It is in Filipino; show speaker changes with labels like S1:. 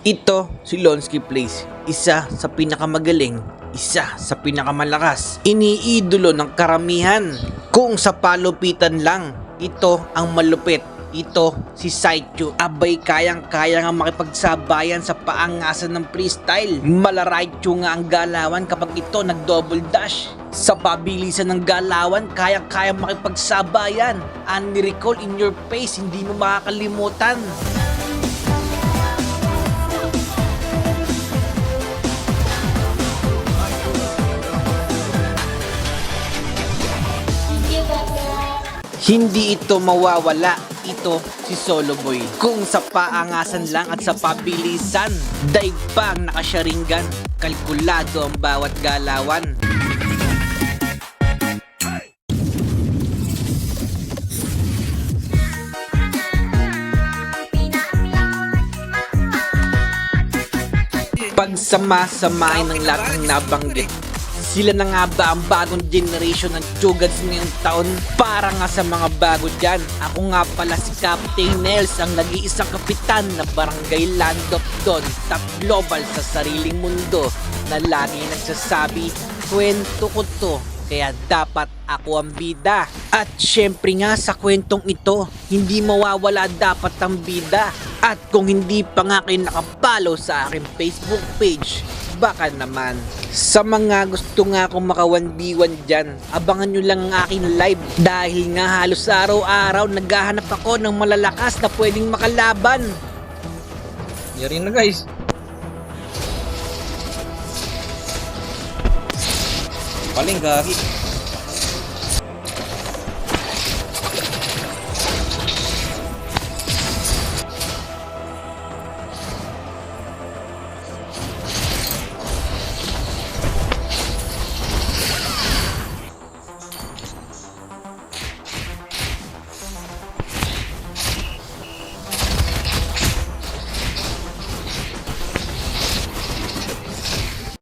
S1: Ito si Lonsky Place, isa sa pinakamagaling, isa sa pinakamalakas, iniidolo ng karamihan. Kung sa palupitan lang, ito ang malupit. Ito si Saichu. Abay kayang-kaya nga makipagsabayan sa paangasan ng freestyle. Malaraichu nga ang galawan kapag ito nag-double dash. Sa pabilisan ng galawan, kayang-kaya makipagsabayan. Ani-recall in your face, hindi mo makakalimutan. Hindi ito mawawala. Ito si Solo Boy. Kung sa paangasan lang at sa pabilisan, daig pa ang nakasyaringgan. Kalkulado ang bawat galawan. Pagsama-samahin ng lahat ng nabanggit, sila na nga ba ang bagong generation ng Chugads ngayong taon? Para nga sa mga bago dyan, ako nga pala si Captain Nels, ang nag-iisang kapitan na Barangay Land of Don, top global sa sariling mundo, na lagi nagsasabi, kwento ko to, kaya dapat ako ang bida. At syempre nga sa kwentong ito, hindi mawawala dapat ang bida. At kung hindi pa nga kayo nakapalo sa aking Facebook page, baka naman. Sa mga gusto nga akong maka 1v1 dyan, abangan nyo lang ang aking live. Dahil nga halos araw-araw naghahanap ako ng malalakas na pwedeng makalaban.
S2: Yari na guys. Paling gagi.